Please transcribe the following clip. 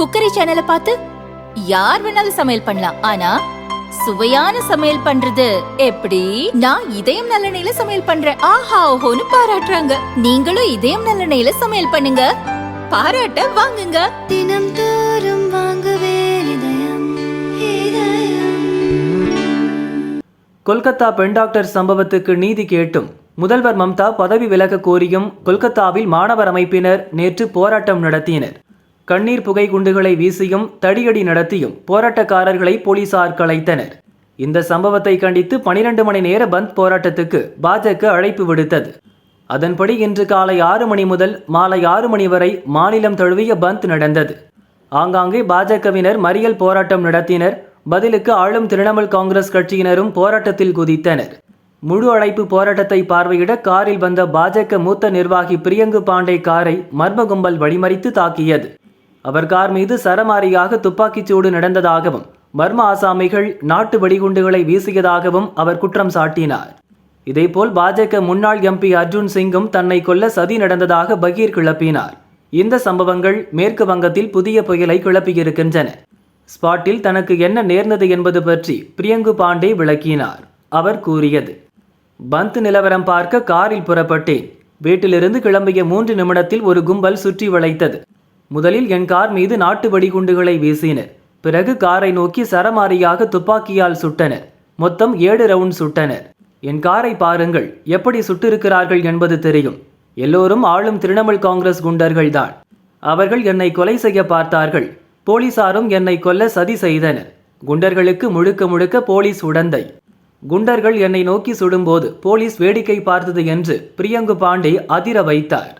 Cookery சேனலை பார்த்து யார் வேணாலும் சமையல் பண்ணலாம். ஆனா சுவையான சமையல் பண்றது எப்படி? நான் இதயம் நல்லெண்ணெயில சமையல் பண்றேன். ஆஹா ஓஹோன்னு பாராட்டுறாங்க. நீங்களும் இதயம் நல்லெண்ணெயில சமையல் பண்ணுங்க. பாராட்ட வாங்குங்க. தினம் தோறும் வாங்குவே கொல்கத்தா பெண் டாக்டர் சம்பவத்துக்கு நீதி கேட்டும். முதல்வர் மம்தா பதவி விலக கோரியும் கொல்கத்தாவில் மாணவர் அமைப்பினர் நேற்று போராட்டம் நடத்தினர். கண்ணீர் புகை குண்டுகளை வீசியும் தடியடி நடத்தியும் போராட்டக்காரர்களை போலீசார் கலைத்தனர். இந்த சம்பவத்தை கண்டித்து பனிரெண்டு மணி நேர பந்த் போராட்டத்துக்கு பாஜக அழைப்பு விடுத்தது. அதன்படி இன்று காலை ஆறு மணி முதல் மாலை ஆறு மணி வரை மாநிலம் தழுவிய பந்த் நடந்தது. ஆங்காங்கே பாஜகவினர் மறியல் போராட்டம் நடத்தினர். பதிலுக்கு ஆளும் திரிணாமுல் காங்கிரஸ் கட்சியினரும் போராட்டத்தில் குதித்தனர். முழு அழைப்பு போராட்டத்தை பார்வையிட காரில் வந்த பாஜக மூத்த நிர்வாகி பிரியங்கு பாண்டே காரை மர்ம கும்பல் வழிமறித்து தாக்கியது. அவர் கார் மீது சரமாரியாக துப்பாக்கிச் சூடு நடந்ததாகவும் மர்ம ஆசாமிகள் நாட்டு வெடிகுண்டுகளை வீசியதாகவும் அவர் குற்றம் சாட்டினார். இதேபோல் பாஜக முன்னாள் எம்பி அர்ஜுன் சிங்கும் தன்னை கொல்ல சதி நடந்ததாக பகீர் கிளப்பினார். இந்த சம்பவங்கள் மேற்கு வங்கத்தில் புதிய புயலை கிளப்பியிருக்கின்றன. ஸ்பாட்டில் தனக்கு என்ன நேர்ந்தது என்பது பற்றி பிரியங்கு பாண்டே விளக்கினார். அவர் கூறியது பந்த் நிலவரம் பார்க்க காரில் புறப்பட்டேன். வீட்டிலிருந்து கிளம்பிய மூன்று நிமிடத்தில் ஒரு கும்பல் சுற்றி வளைத்தது. முதலில் என் கார் மீது நாட்டு வெடிகுண்டுகளை வீசினர். பிறகு காரை நோக்கி சரமாரியாக துப்பாக்கியால் சுட்டனர். மொத்தம் ஏழு ரவுண்ட் சுட்டனர். என் காரை பாருங்கள் எப்படி சுட்டிருக்கிறார்கள் என்பது தெரியும். எல்லோரும் ஆளும் திரிணாமுல் காங்கிரஸ் குண்டர்கள்தான். அவர்கள் என்னை கொலை செய்ய பார்த்தார்கள். போலீசாரும் என்னை கொல்ல சதி செய்தனர். குண்டர்களுக்கு முழுக்க முழுக்க போலீஸ் உடந்தை. குண்டர்கள் என்னை நோக்கி சுடும்போது போலீஸ் வேடிக்கை பார்த்தது என்று பிரியங்கு பாண்டே அதிர வைத்தார்.